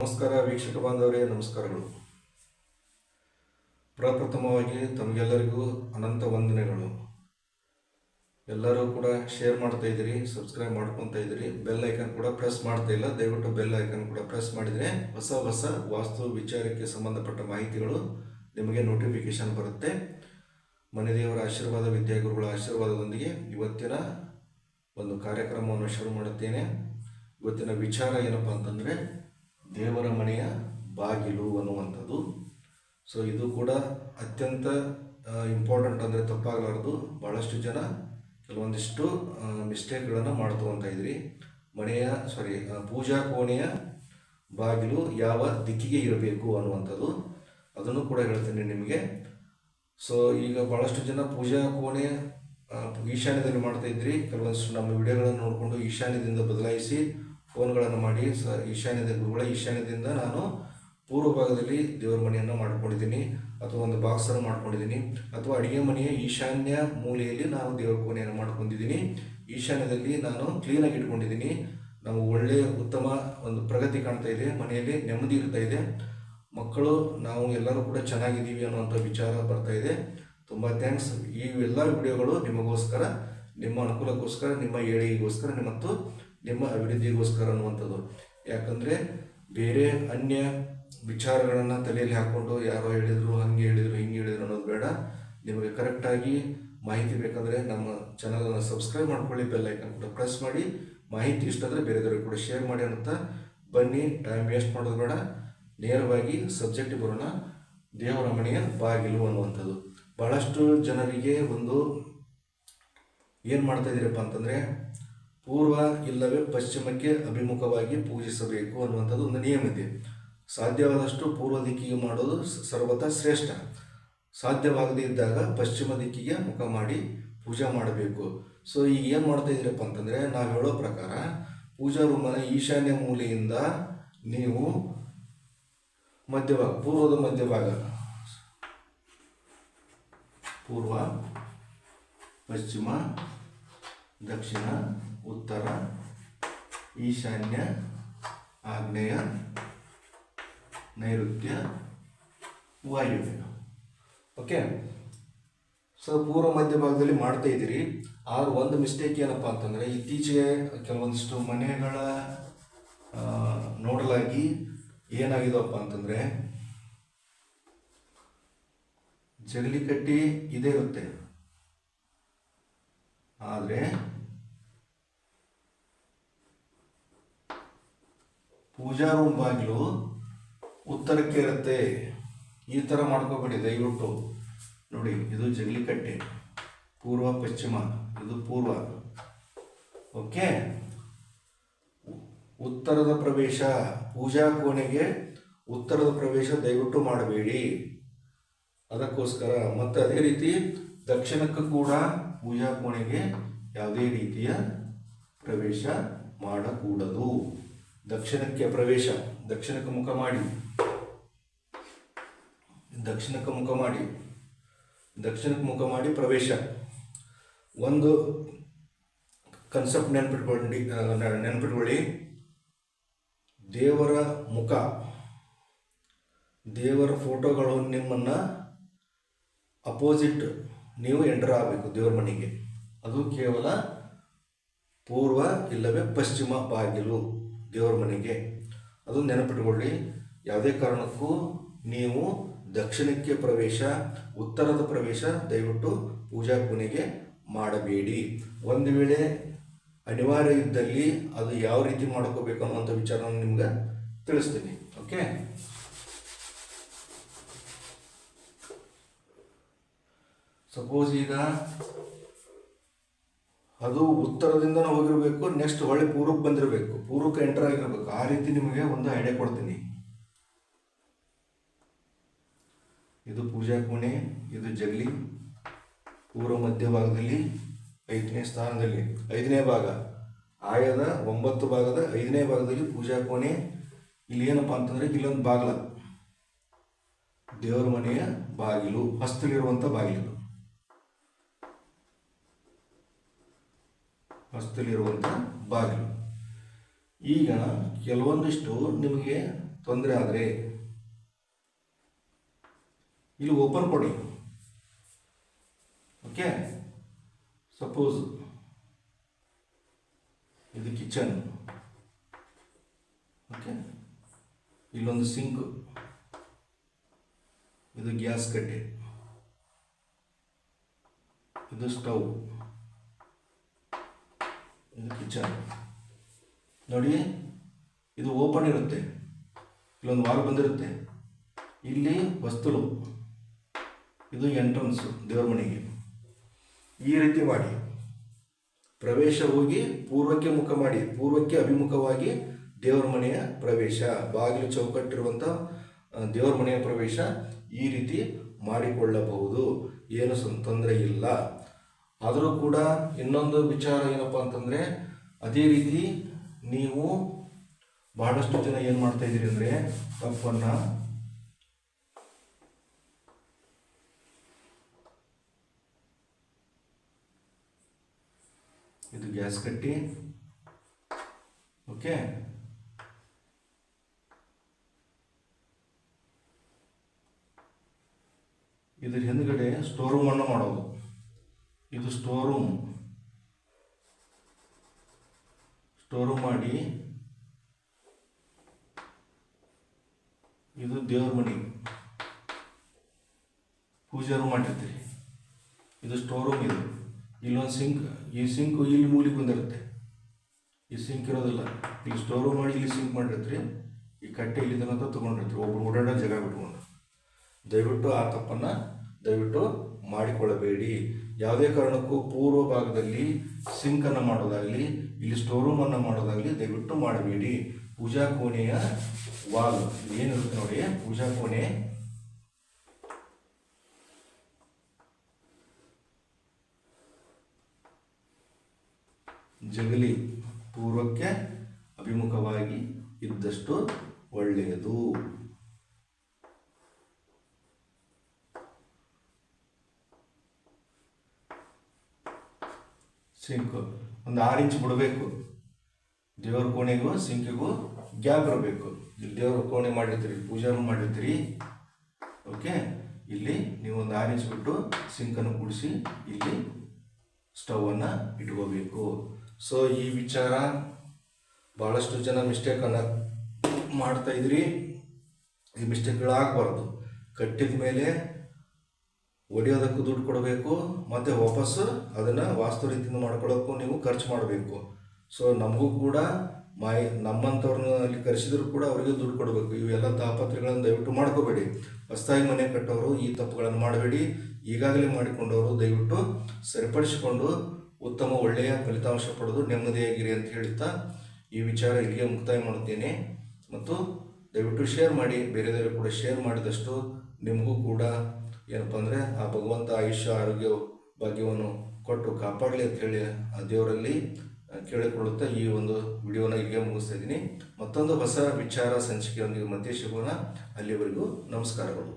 ನಮಸ್ಕಾರ ವೀಕ್ಷಕ ಬಾಂಧವರೇ, ನಮಸ್ಕಾರಗಳು. ಪ್ರಪ್ರಥಮವಾಗಿ ತಮಗೆಲ್ಲರಿಗೂ ಅನಂತ ವಂದನೆಗಳು. ಎಲ್ಲರೂ ಕೂಡ ಶೇರ್ ಮಾಡ್ತಾ ಇದ್ದೀರಿ ಸಬ್ಸ್ಕ್ರೈಬ್ ಮಾಡ್ಕೊತಾ ಇದ್ದೀರಿ. ಬೆಲ್ ಐಕನ್ ಕೂಡ ಪ್ರೆಸ್ ಮಾಡ್ತಾ ಇಲ್ಲ. ದಯವಿಟ್ಟು ಬೆಲ್ ಐಕನ್ ಕೂಡ ಪ್ರೆಸ್ ಮಾಡಿದರೆ ಹೊಸ ಹೊಸ ವಾಸ್ತು ವಿಚಾರಕ್ಕೆ ಸಂಬಂಧಪಟ್ಟ ಮಾಹಿತಿಗಳು ನಿಮಗೆ ನೋಟಿಫಿಕೇಶನ್ ಬರುತ್ತೆ. ಮನೆ ದೇವರ ಆಶೀರ್ವಾದ ವಿದ್ಯಾಗುರುಗಳ ಆಶೀರ್ವಾದದೊಂದಿಗೆ ಇವತ್ತಿನ ಒಂದು ಕಾರ್ಯಕ್ರಮವನ್ನು ಶುರು ಮಾಡುತ್ತೇನೆ. ಇವತ್ತಿನ ವಿಚಾರ ಏನಪ್ಪ ಅಂತಂದರೆ ದೇವರ ಮನೆಯ ಬಾಗಿಲು ಅನ್ನುವಂಥದ್ದು. ಸೊ ಇದು ಕೂಡ ಅತ್ಯಂತ ಇಂಪಾರ್ಟೆಂಟ್ ಅಂದರೆ ತಪ್ಪಾಗಲಾರದು. ಭಾಳಷ್ಟು ಜನ ಕೆಲವೊಂದಿಷ್ಟು ಮಿಸ್ಟೇಕ್ಗಳನ್ನು ಮಾಡ್ತು ಅಂತ ಇದ್ರಿ. ಮನೆಯ ಸಾರಿ ಪೂಜಾ ಕೋಣೆಯ ಬಾಗಿಲು ಯಾವ ದಿಕ್ಕಿಗೆ ಇರಬೇಕು ಅನ್ನುವಂಥದ್ದು. ಅದನ್ನು ಕೂಡ ಹೇಳ್ತೀನಿ ನಿಮಗೆ. ಸೊ ಈಗ ಭಾಳಷ್ಟು ಜನ ಪೂಜಾ ಕೋಣೆ ಈಶಾನ್ಯದಲ್ಲಿ ಮಾಡ್ತಾ ಇದ್ರಿ. ಕೆಲವೊಂದಿಷ್ಟು ನಮ್ಮ ವಿಡಿಯೋಗಳನ್ನು ನೋಡಿಕೊಂಡು ಈಶಾನ್ಯದಿಂದ ಬದಲಾಯಿಸಿ ಫೋನ್ಗಳನ್ನು ಮಾಡಿ ಸ ಈಶಾನ್ಯದ ಗುರುಗಳ, ಈಶಾನ್ಯದಿಂದ ನಾನು ಪೂರ್ವ ಭಾಗದಲ್ಲಿ ದೇವರ ಮನೆಯನ್ನು ಮಾಡ್ಕೊಂಡಿದ್ದೀನಿ, ಅಥವಾ ಒಂದು ಬಾಕ್ಸನ್ನು ಮಾಡ್ಕೊಂಡಿದ್ದೀನಿ, ಅಥವಾ ಅಡುಗೆ ಮನೆಯ ಈಶಾನ್ಯ ಮೂಲೆಯಲ್ಲಿ ನಾನು ದೇವರ ಕೋಣೆಯನ್ನು ಮಾಡ್ಕೊಂಡಿದ್ದೀನಿ. ಈಶಾನ್ಯದಲ್ಲಿ ನಾನು ಕ್ಲೀನಾಗಿ ಇಟ್ಕೊಂಡಿದ್ದೀನಿ. ನಾವು ಒಳ್ಳೆಯ ಉತ್ತಮ ಒಂದು ಪ್ರಗತಿ ಕಾಣ್ತಾ ಇದೆ, ಮನೆಯಲ್ಲಿ ನೆಮ್ಮದಿ ಇರ್ತಾ ಇದೆ. ಮಕ್ಕಳು, ನಾವು ಎಲ್ಲರೂ ಕೂಡ ಚೆನ್ನಾಗಿದ್ದೀವಿ ಅನ್ನುವಂಥ ವಿಚಾರ ಬರ್ತಾ ಇದೆ. ತುಂಬ ಥ್ಯಾಂಕ್ಸ್ ಈ ಎಲ್ಲ ವಿಡಿಯೋಗಳು ನಿಮಗೋಸ್ಕರ, ನಿಮ್ಮ ಅನುಕೂಲಕ್ಕೋಸ್ಕರ, ನಿಮ್ಮ ಏಳಿಗೆಗೋಸ್ಕರ ಮತ್ತು ನಿಮ್ಮ ಅಭಿವೃದ್ಧಿಗೋಸ್ಕರ ಅನ್ನುವಂಥದ್ದು. ಯಾಕಂದರೆ ಬೇರೆ ಅನ್ಯ ವಿಚಾರಗಳನ್ನು ತಲೆಯಲ್ಲಿ ಹಾಕ್ಕೊಂಡು ಯಾರೋ ಹೇಳಿದರು, ಹಂಗೆ ಹೇಳಿದರು, ಹಿಂಗೆ ಹೇಳಿದರು ಅನ್ನೋದು ಬೇಡ. ನಿಮಗೆ ಕರೆಕ್ಟಾಗಿ ಮಾಹಿತಿ ಬೇಕಾದರೆ ನಮ್ಮ ಚಾನಲನ್ನು ಸಬ್ಸ್ಕ್ರೈಬ್ ಮಾಡ್ಕೊಳ್ಳಿ ಬೆಲ್ ಐಕನ್ ಕೂಡ ಪ್ರೆಸ್ ಮಾಡಿ. ಮಾಹಿತಿ ಇಷ್ಟ ಆದರೆ ಬೇರೆದವ್ರಿಗೆ ಕೂಡ ಶೇರ್ ಮಾಡಿ ಅಂತ ಬನ್ನಿ. ಟೈಮ್ ವೇಸ್ಟ್ ಮಾಡೋದು ಬೇಡ. ನೇರವಾಗಿ ಸಬ್ಜೆಕ್ಟ್ ಬರೋಣ. ದೇವರ ಮನೆಯ ಬಾಗಿಲು ಅನ್ನುವಂಥದ್ದು. ಬಹಳಷ್ಟು ಜನರಿಗೆ ಒಂದು ಏನು ಮಾಡ್ತಾ ಇದ್ದೀರಪ್ಪ ಅಂತಂದರೆ ಪೂರ್ವ ಇಲ್ಲವೇ ಪಶ್ಚಿಮಕ್ಕೆ ಅಭಿಮುಖವಾಗಿ ಪೂಜಿಸಬೇಕು ಅನ್ನುವಂಥದ್ದು ಒಂದು ನಿಯಮ ಇದೆ. ಸಾಧ್ಯವಾದಷ್ಟು ಪೂರ್ವ ದಿಕ್ಕಿಗೆ ಮಾಡೋದು ಸರ್ವತಃ ಶ್ರೇಷ್ಠ. ಸಾಧ್ಯವಾಗದೇ ಇದ್ದಾಗ ಪಶ್ಚಿಮ ದಿಕ್ಕಿಗೆ ಮುಖ ಮಾಡಿ ಪೂಜೆ ಮಾಡಬೇಕು. ಸೊ, ಈಗ ಏನು ಮಾಡ್ತಾ ಇದ್ದೀರಪ್ಪ ಅಂತಂದರೆ ನಾವು ಹೇಳೋ ಪ್ರಕಾರ ಪೂಜಾ ರೂಮನ ಈಶಾನ್ಯ ಮೂಲೆಯಿಂದ ನೀವು ಮಧ್ಯಭಾಗ, ಪೂರ್ವದ ಮಧ್ಯಭಾಗ. ಪೂರ್ವ, ಪಶ್ಚಿಮ ದಕ್ಷಿಣ, ಉತ್ತರ, ಈಶಾನ್ಯ, ಆಗ್ನೇಯ, ನೈಋತ್ಯ, ವಾಯುವ್ಯ. ಓಕೆ ಸೊ ಪೂರ್ವ, ಮಧ್ಯ ಭಾಗದಲ್ಲಿ ಮಾಡ್ತಾ ಇದ್ದೀರಿ. ಆಗ ಒಂದು ಮಿಸ್ಟೇಕ್ ಏನಪ್ಪ ಅಂತಂದರೆ, ಇತ್ತೀಚೆಗೆ ಕೆಲವೊಂದಿಷ್ಟು ಮನೆಗಳ ನೋಡಲಾಗಿ ಏನಾಗಿದೆಪ್ಪ ಅಂತಂದರೆ ಜಗಲಿ ಕಟ್ಟಿ ಇದೇ ಇರುತ್ತೆ. ಆದರೆ ಪೂಜಾ ರೂಮ್ ಬಾಗಿಲು ಉತ್ತರಕ್ಕೆ ಇರುತ್ತೆ. ಈ ಥರ ಮಾಡ್ಕೋಬೇಡಿ ದಯವಿಟ್ಟು. ನೋಡಿ, ಇದು ಜಗಲಿ ಕಟ್ಟೆ ಪೂರ್ವ, ಪಶ್ಚಿಮ. ಇದು ಪೂರ್ವ. ಓಕೆ? ಉತ್ತರದ ಪ್ರವೇಶ ಪೂಜಾ ಕೋಣೆಗೆ ಉತ್ತರದ ಪ್ರವೇಶ ದಯವಿಟ್ಟು ಮಾಡಬೇಡಿ. ಅದಕ್ಕೋಸ್ಕರ ಮತ್ತು ಅದೇ ರೀತಿ ದಕ್ಷಿಣಕ್ಕೂ ಕೂಡ ಪೂಜಾ ಕೋಣೆಗೆ ಯಾವುದೇ ರೀತಿಯ ಪ್ರವೇಶ ಮಾಡಕೂಡದು. ದಕ್ಷಿಣಕ್ಕೆ ಪ್ರವೇಶ ದಕ್ಷಿಣಕ್ಕೆ ಮುಖ ಮಾಡಿ. ದಕ್ಷಿಣಕ್ಕೆ ಮುಖ ಮಾಡಿ. ದಕ್ಷಿಣಕ್ಕೆ ಮುಖ ಮಾಡಿ ಪ್ರವೇಶ. ಒಂದು ಕನ್ಸೆಪ್ಟ್ ನೆನ್ಪಿಟ್ಕೊಳ್ಳಿ ಆ, ನೆ- ನೆನ್ಪಿಟ್ಕೊಳ್ಳಿ. ದೇವರ ಮುಖ. ದೇವರ ಫೋಟೋಗಳು ನಿಮ್ಮನ್ನು ಅಪೋಸಿಟ್ ನೀವು ಎಂಟರ್ ಆಗಬೇಕು ದೇವರ ಮನೆಗೆ. ಅದು ಕೇವಲ ಪೂರ್ವ ಇಲ್ಲವೇ ಪಶ್ಚಿಮ ಬಾಗಿಲು. ದೇವರ ಮನೆಗೆ. ಅದು ನೆನಪಿಟ್ಕೊಳ್ಳಿ. ಯಾವುದೇ ಕಾರಣಕ್ಕೂ ನೀವು ದಕ್ಷಿಣಕ್ಕೆ ಪ್ರವೇಶ, ಉತ್ತರದ ಪ್ರವೇಶ ದಯವಿಟ್ಟು ಪೂಜಾ ಕೋಣೆಗೆ ಮಾಡಬೇಡಿ. ಒಂದು ವೇಳೆ ಅನಿವಾರ್ಯ ಇದ್ದಲ್ಲಿ ಅದು ಯಾವ ರೀತಿ ಮಾಡ್ಕೋಬೇಕು ಅನ್ನೋಂಥ ವಿಚಾರವನ್ನು ನಿಮ್ಗೆ ತಿಳಿಸ್ತೀನಿ. ಓಕೆ? ಸಪೋಸ್ ಈಗ ಅದು ಉತ್ತರದಿಂದನೂ ಹೋಗಿರಬೇಕು ನೆಕ್ಸ್ಟ್ ಹೊಳೆ ಪೂರ್ವಕ್ಕೆ ಬಂದಿರಬೇಕು. ಪೂರ್ವಕ್ಕೆ ಎಂಟರ್ ಆಗಿರಬೇಕು. ಆ ರೀತಿ ನಿಮಗೆ ಒಂದು ಐಡಿಯಾ ಕೊಡ್ತೀನಿ. ಇದು ಪೂಜಾ ಕೋಣೆ, ಇದು ಜಗಲಿ ಪೂರ್ವ ಮಧ್ಯ ಭಾಗದಲ್ಲಿ ಐದನೇ ಸ್ಥಾನದಲ್ಲಿ, ಐದನೇ ಭಾಗ. ಆಯದ ಒಂಬತ್ತು ಭಾಗದ ಐದನೇ ಭಾಗದಲ್ಲಿ ಪೂಜಾ ಕೋಣೆ. ಇಲ್ಲಿ ಏನಪ್ಪ ಅಂತಂದ್ರೆ ಇಲ್ಲೊಂದು ಬಾಗಿಲ. ದೇವರ ಮನೆಯ ಬಾಗಿಲು ಹಸ್ತಲಿರುವಂಥ ಬಾಗಿಲು. ಹಸ್ತಲಿರುವಂಥ ಬಾಗಿಲು. ಈಗ ಕೆಲವೊಂದಿಷ್ಟು ನಿಮಗೆ ತೊಂದರೆ ಆದರೆ ಇಲ್ಲಿ ಓಪನ್ ಕೊಡಿ. ಓಕೆ ಸಪೋಸ್ ಇದು ಕಿಚನ್ ಓಕೆ ಇಲ್ಲೊಂದು ಸಿಂಕ್ ಇದು ಗ್ಯಾಸ್ ಕಟ್ಟೆ ಇದು ಸ್ಟವ್ ಇದು ಕಿಚನ್ ನೋಡಿ, ಇದು ಓಪನ್ ಇರುತ್ತೆ. ಇಲ್ಲೊಂದು ವಾಲ್ ಬಂದಿರುತ್ತೆ. ಇಲ್ಲಿ ವಸ್ತುಲು. ಇದು ಎಂಟ್ರನ್ಸು ದೇವ್ರ ಮನೆಗೆ. ಈ ರೀತಿ ಮಾಡಿ. ಪ್ರವೇಶ ಹೋಗಿ ಪೂರ್ವಕ್ಕೆ ಮುಖ ಮಾಡಿ. ಪೂರ್ವಕ್ಕೆ ಅಭಿಮುಖವಾಗಿ ದೇವರ ಮನೆಯ ಪ್ರವೇಶ. ಬಾಗಿಲು ಚೌಕಟ್ಟಿರುವಂಥ ದೇವ್ರ ಮನೆಯ ಪ್ರವೇಶ ಈ ರೀತಿ ಮಾಡಿಕೊಳ್ಳಬಹುದು. ಏನು ತೊಂದರೆ ಇಲ್ಲ. ಆದರೂ ಕೂಡ ಇನ್ನೊಂದು ವಿಚಾರ ಏನಪ್ಪ ಅಂತಂದರೆ, ಅದೇ ರೀತಿ ನೀವು ಬಹಳಷ್ಟು ಜನ ಏನು ಮಾಡ್ತಾ ಇದ್ದೀರಿ ಅಂದರೆ, ತಪ್ಪನ್ನು ಇದು ಗ್ಯಾಸ್ ಕಟ್ಟಿ, ಓಕೆ? ಇದ್ರ ಹಿಂದ್ಗಡೆ ಸ್ಟೋರ್ ರೂಮ್ ಅನ್ನು ಮಾಡೋದು. ಇದು ಸ್ಟೋರ್ ರೂಮ್ ಸ್ಟೋರ್ ರೂಮ್ ಮಾಡಿ ಇದು ದೇವ್ರ ಮನೆ. ಪೂಜೆ ರೂಮ್ ಮಾಡಿರ್ತೀರಿ. ಇದು ಸ್ಟೋರ್ ರೂಮ್ ಇದು. ಇಲ್ಲೊಂದು ಸಿಂಕ್ ಈ ಸಿಂಕ್ ಇಲ್ಲಿ ಮೂಲಿಗೆ ಬಂದಿರುತ್ತೆ. ಈ ಸಿಂಕ್ ಇರೋದಿಲ್ಲ. ಇಲ್ಲಿ ಸ್ಟೋರ್ ರೂಮ್ ಮಾಡಿ ಇಲ್ಲಿ ಸಿಂಕ್ ಮಾಡಿರ್ತೀರಿ. ಈ ಕಟ್ಟೆ ಇಲ್ಲಿ ತನಕ ತೊಗೊಂಡಿರ್ತೀರಿ. ಒಬ್ರು ಓಡಾಡೋ ಜಾಗ ಬಿಟ್ಕೊಂಡು. ದಯವಿಟ್ಟು ಆ ತಪ್ಪನ್ನು ದಯವಿಟ್ಟು ಮಾಡಿಕೊಳ್ಳಬೇಡಿ. ಯಾವುದೇ ಕಾರಣಕ್ಕೂ ಪೂರ್ವ ಭಾಗದಲ್ಲಿ ಸಿಂಕನ್ನು ಮಾಡೋದಾಗಲಿ, ಇಲ್ಲಿ ಸ್ಟೋರ್ ರೂಮನ್ನು ಮಾಡೋದಾಗಲಿ ದಯವಿಟ್ಟು ಮಾಡಬೇಡಿ. ಪೂಜಾ ಕೋಣೆಯ ವಾಲ್ ಏನಿರುತ್ತೆ ನೋಡಿ, ಪೂಜಾ ಕೋಣೆ. ಜಗಲಿ ಪೂರ್ವಕ್ಕೆ ಅಭಿಮುಖವಾಗಿ ಇದ್ದಷ್ಟು ಒಳ್ಳೆಯದು. ಸಿಂಕ್, ಒಂದು ಆರು ಇಂಚ್ ಬಿಡಬೇಕು. ದೇವ್ರ ಕೋಣೆಗೂ, ಸಿಂಕಿಗೂ ಗ್ಯಾಪ್ ಇರಬೇಕು. ಇಲ್ಲಿ ದೇವ್ರ ಕೋಣೆ ಮಾಡಿರ್ತೀರಿ ಪೂಜಾನು ಮಾಡಿರ್ತೀರಿ. ಓಕೆ ಇಲ್ಲಿ ನೀವು ಒಂದು ಆರು ಇಂಚ್ ಬಿಟ್ಟು ಸಿಂಕನ್ನು ಕೂಡಿಸಿ, ಇಲ್ಲಿ ಸ್ಟವನ್ನು ಇಟ್ಕೋಬೇಕು. ಸೊ ಈ ವಿಚಾರ ಭಾಳಷ್ಟು ಜನ ಮಿಸ್ಟೇಕನ್ನು ಮಾಡ್ತಾ ಇದ್ರಿ. ಈ ಮಿಸ್ಟೇಕ್ಗಳಾಗಬಾರ್ದು ಕಟ್ಟಿದ ಮೇಲೆ ಒಡೆಯೋದಕ್ಕೂ ದುಡ್ಡು ಕೊಡಬೇಕು, ಮತ್ತು ವಾಪಸ್ಸು ಅದನ್ನು ವಾಸ್ತು ರೀತಿಯಿಂದ ಮಾಡ್ಕೊಳ್ಳೋಕ್ಕೂ ನೀವು ಖರ್ಚು ಮಾಡಬೇಕು. ಸೊ ನಮಗೂ ಕೂಡ ಮಾಯಿ ನಮ್ಮಂಥವ್ರನ್ನ ಅಲ್ಲಿ ಕರೆಸಿದ್ರು ಕೂಡ ಅವರಿಗೆ ದುಡ್ಡು ಕೊಡಬೇಕು. ಇವೆಲ್ಲ ತಾಪತ್ರಗಳನ್ನು ದಯವಿಟ್ಟು ಮಾಡ್ಕೋಬೇಡಿ. ಹೊಸದಾಗಿ ಮನೆ ಕಟ್ಟೋರು ಈ ತಪ್ಪುಗಳನ್ನು ಮಾಡಬೇಡಿ. ಈಗಾಗಲೇ ಮಾಡಿಕೊಂಡವರು ದಯವಿಟ್ಟು ಸರಿಪಡಿಸಿಕೊಂಡು ಉತ್ತಮ ಒಳ್ಳೆಯ ಫಲಿತಾಂಶ ಪಡೆದು ನೆಮ್ಮದಿಯಾಗಿರಿ ಅಂತ ಹೇಳುತ್ತಾ ಈ ವಿಚಾರ ಇಲ್ಲಿಗೆ ಮುಕ್ತಾಯ ಮಾಡುತ್ತೇನೆ. ಮತ್ತು ದಯವಿಟ್ಟು ಶೇರ್ ಮಾಡಿ, ಬೇರೆದವರು ಕೂಡ ಶೇರ್ ಮಾಡಿದಷ್ಟು ನಿಮಗೂ ಕೂಡ ಏನಪ್ಪ ಅಂದರೆ ಆ ಭಗವಂತ ಆಯುಷ್ಯ, ಆರೋಗ್ಯ ಭಾಗ್ಯವನ್ನು ಕೊಟ್ಟು ಕಾಪಾಡಲಿ ಅಂತ ಹೇಳಿ ಆ ದೇವರಲ್ಲಿ ಕೇಳಿಕೊಳ್ಳುತ್ತಾ ಈ ಒಂದು ವಿಡಿಯೋನ ಇಲ್ಲಿಗೆ ಮುಗಿಸ್ತಾ ಇದ್ದೀನಿ. ಮತ್ತೊಂದು ಹೊಸ ವಿಚಾರ ಸಂಚಿಕೆಯೊಂದಿಗೆ ಮತ್ತೆ ಸಿಗೋಣ. ಅಲ್ಲಿವರೆಗೂ ನಮಸ್ಕಾರಗಳು.